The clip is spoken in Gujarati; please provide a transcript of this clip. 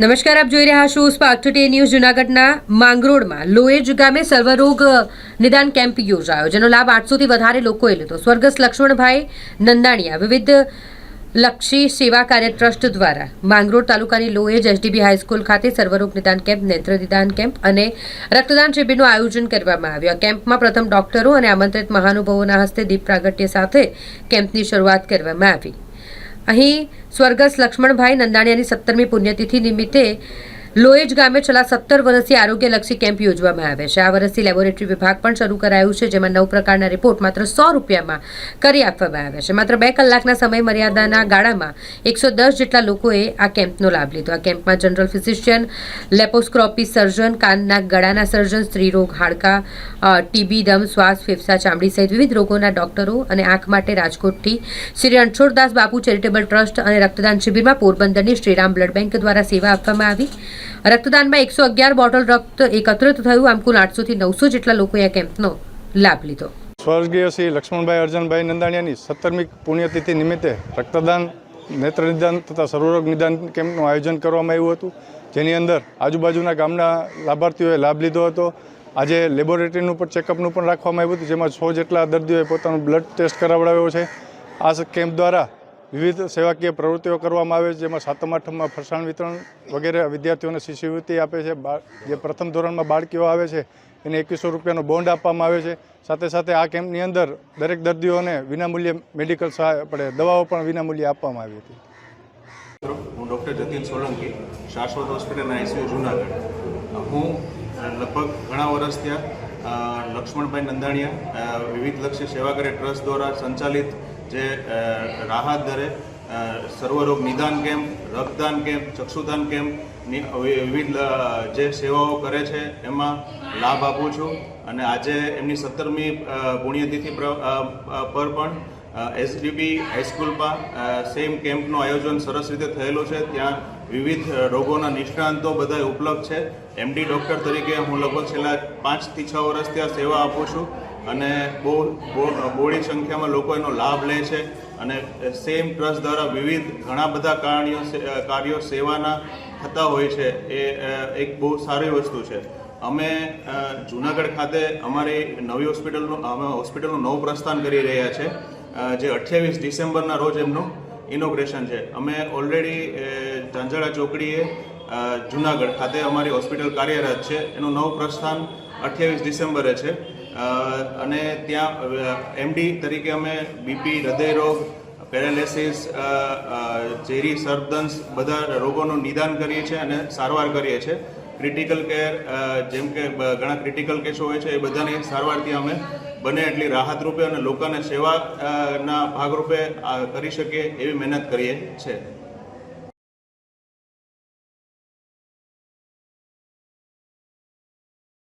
નમસ્કાર, આપ જોઈ રહ્યા છો સ્પાર્ક ટુડે ન્યૂઝ જુનાગઢના માંગરોળમાં. લોએજ ગામે સર્વરોગ નિદાન કેમ્પ યોજાયો, જેનો લાભ આઠસોથી વધારે લોકોએ લીધો. સ્વર્ગસ્થ લક્ષ્મણભાઈ નંદાણીયા, વિવિધ લક્ષી સેવા કાર્ય ટ્રસ્ટ દ્વારા માંગરોળ તાલુકાની લોએજ એસડીબી હાઈસ્કૂલ ખાતે સર્વરોગ નિદાન કેમ્પ, નેત્ર નિદાન કેમ્પ અને રક્તદાન શિબિરનું આયોજન કરવામાં આવ્યું. આ કેમ્પમાં પ્રથમ ડોક્ટરો અને આમંત્રિત મહાનુભાવોના હસ્તે દીપ પ્રાગટ્ય સાથે કેમ્પની શરૂઆત કરવામાં આવી. અહીં સ્વર્ગસ્થ લક્ષ્મણભાઈ નંદાણીયાની સત્તરમી પુણ્યતિથિ નિમિત્તે લોએજ ગામે છેલ્લા સત્તર વર્ષથી આરોગ્યલક્ષી કેમ્પ યોજવામાં આવે છે. આ વર્ષથી લેબોરેટરી વિભાગ પણ શરૂ કરાયું છે, જેમાં નવ પ્રકારના રિપોર્ટ માત્ર સો રૂપિયામાં કરી આપવામાં આવે છે. માત્ર બે કલાકના સમય મર્યાદાના ગાળામાં એકસો દસ જેટલા લોકોએ આ કેમ્પનો લાભ લીધો. આ કેમ્પમાં જનરલ ફિઝિશિયન લેપોસ્ક્રોપી સર્જન, કાનના ગળાના સર્જન, સ્ત્રીરોગ, હાડકા ટીબી, દમ, શ્વાસ, ફેફસા, ચામડી સહિત વિવિધ રોગોના ડોક્ટરો અને આંખ માટે રાજકોટથી શ્રી રણછોડદાસ બાપુ ચેરિટેબલ ટ્રસ્ટ અને રક્તદાન શિબિરમાં પોરબંદરની શ્રીરામ બ્લડ બેંક દ્વારા સેવા આપવામાં આવી. રક્તદાનમાં એકસો અગિયાર બોટલ રક્ત એકત્રિત થયું. આમ કુલ આઠસોથી નવસો જેટલા લોકોએ આ કેમ્પનો લાભ લીધો. સ્વર્ગીય શ્રી લક્ષ્મણભાઈ અર્જનભાઈ નંદાણીયાની સત્તરમી પુણ્યતિથિ નિમિત્તે રક્તદાન નેત્ર નિદાન તથા સર્વરોગ નિદાન કેમ્પનું આયોજન કરવામાં આવ્યું હતું. જેની અંદર આજુબાજુના ગામના લાભાર્થીઓએ લાભ લીધો હતો. આજે લેબોરેટરીનું પણ ચેકઅપનું પણ રાખવામાં આવ્યું હતું, જેમાં સો જેટલા દર્દીઓએ પોતાનું બ્લડ ટેસ્ટ કરાવડાવ્યો છે. આ કેમ્પ દ્વારા વિવિધ સેવાકીય પ્રવૃત્તિઓ કરવામાં આવે છે, જેમાં સાતમ, આઠમમાં ફરસાણ વિતરણ વગેરે વિદ્યાર્થીઓને શિષ્યવૃત્તિ આપે છે. જે પ્રથમ ધોરણમાં બાળકીઓ આવે છે, એને એકવીસો રૂપિયાનો બોન્ડ આપવામાં આવે છે. સાથે સાથે આ કેમ્પની અંદર દરેક દર્દીઓને વિનામૂલ્યે મેડિકલ સહાય પડે દવાઓ પણ વિનામૂલ્યે આપવામાં આવી હતી. હું ડૉક્ટર જતીન સોલંકી, શાશ્વત હોસ્પિટલના આઈસીયુ જુનાગઢ. હું લગભગ ઘણા વર્ષ ત્યાં લક્ષ્મણભાઈ નંદાણીયા વિવિધ વિવિધલક્ષી સેવાકરી ટ્રસ્ટ દ્વારા સંચાલિત જે રાહત દરે સર્વરોગ નિદાન કેમ્પ, રક્તદાન કેમ્પ, ચક્ષુદાન કેમ્પની વિવિધ જે સેવાઓ કરે છે, એમાં લાભ આપું છું. અને આજે એમની સત્તરમી પુણ્યતિથિ પર પણ એસડીબી હાઈસ્કૂલમાં સેમ કેમ્પનું આયોજન સરસ રીતે થયેલું છે. ત્યાં વિવિધ રોગોના નિષ્ણાંતો બધા ઉપલબ્ધ છે. એમડી ડૉક્ટર તરીકે હું લગભગ છેલ્લા પાંચથી છ વર્ષ ત્યાં સેવા આપું છું. અને બહુ બહોળી સંખ્યામાં લોકો એનો લાભ લે છે અને સેમ ટ્રસ્ટ દ્વારા વિવિધ ઘણા બધા કાર્યો કાર્યો સેવાના થતા હોય છે એ એક બહુ સારી વસ્તુ છે. અમે જુનાગઢ ખાતે અમારી નવી હોસ્પિટલનું, અમે હોસ્પિટલનું નવું પ્રસ્થાન કરી રહ્યા છે જે અઠ્યાવીસ ડિસેમ્બરના રોજ એમનું ઇનોગ્રેશન છે. અમે ઓલરેડી ઝાંઝાળા ચોકડીએ જુનાગઢ ખાતે અમારી હોસ્પિટલ કાર્યરત છે. એનું નવું પ્રસ્થાન અઠ્યાવીસ ડિસેમ્બરે છે. અને ત્યાં એમડી તરીકે અમે બીપી હૃદયરોગ પેરાલિસિસ ઝેરી સર્પદંશ બધા રોગોનું નિદાન કરીએ છીએ અને સારવાર કરીએ છીએ. ક્રિટિકલ કેર જેમ કે ઘણા ક્રિટિકલ કેસો હોય છે એ બધાની સારવારથી અમે બને એટલી રાહત રૂપે અને લોકોને સેવાના ભાગરૂપે કરી શકીએ એવી મહેનત કરીએ છીએ.